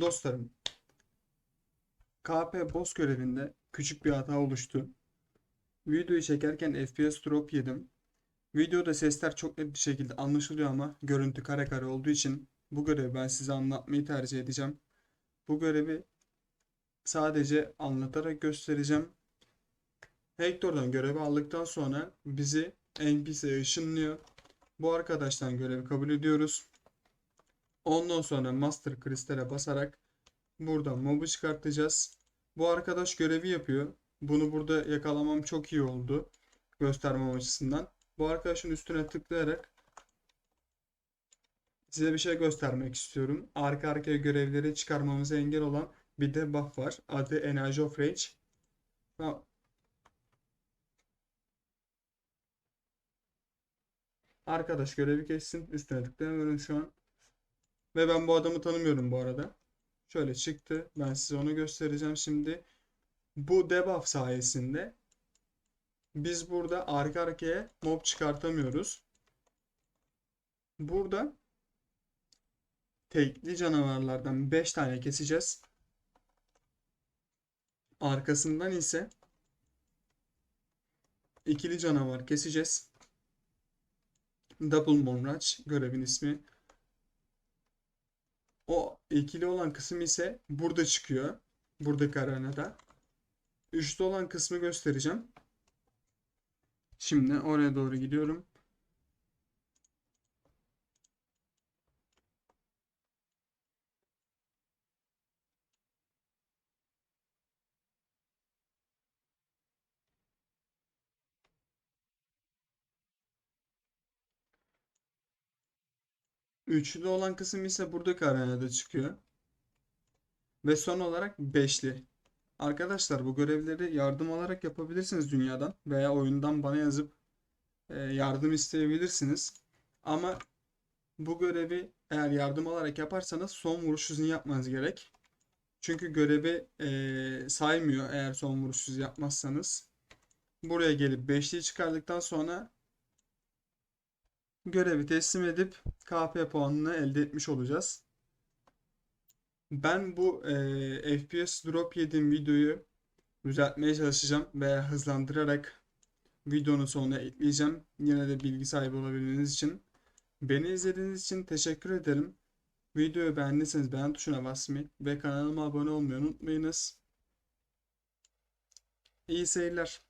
Dostlarım, KP boss görevinde küçük bir hata oluştu. Videoyu çekerken FPS drop yedim. Videoda sesler çok net bir şekilde anlaşılıyor ama görüntü kare kare olduğu için bu görevi ben size anlatmayı tercih edeceğim. Bu görevi sadece anlatarak göstereceğim. Hector'dan görevi aldıktan sonra bizi NPC'ye ışınlıyor. Bu arkadaştan görevi kabul ediyoruz. Ondan sonra Master Kristal'e basarak buradan mob'u çıkartacağız. Bu arkadaş görevi yapıyor. Bunu burada yakalamam çok iyi oldu. Göstermem açısından. Bu arkadaşın üstüne tıklayarak size bir şey göstermek istiyorum. Arka arkaya görevleri çıkarmamıza engel olan bir de buff var. Adı Energy of Rage. Arkadaş görevi geçsin. Üstüne tıklayamıyorum şu an. Ve ben bu adamı tanımıyorum bu arada. Şöyle çıktı. Ben size onu göstereceğim şimdi. Bu debuff sayesinde biz burada arka arkaya mob çıkartamıyoruz. Burada tekli canavarlardan 5 tane keseceğiz. Arkasından ise ikili canavar keseceğiz. Double Monrach görevin ismi. İkili olan kısım ise burada çıkıyor. Buradaki arenada. Üçlü olan kısmı göstereceğim. Şimdi oraya doğru gidiyorum. Üçlü olan kısım ise buradaki arenada çıkıyor. Ve son olarak beşli. Arkadaşlar bu görevleri yardım alarak yapabilirsiniz dünyadan veya oyundan bana yazıp e, yardım isteyebilirsiniz. Ama bu görevi eğer yardım alarak yaparsanız son vuruş hızını yapmanız gerek. Çünkü görevi e, saymıyor eğer son vuruş hızı yapmazsanız. Buraya gelip beşliği çıkardıktan sonra görevi teslim edip KP puanını elde etmiş olacağız. Ben bu e, FPS drop yediğim videoyu düzeltmeye çalışacağım veya hızlandırarak videonun sonuna ekleyeceğim. Yine de bilgi sahibi olabilmeniz için. Beni izlediğiniz için teşekkür ederim. Videoyu beğendiyseniz beğen tuşuna basmayı ve kanalıma abone olmayı unutmayınız. İyi seyirler.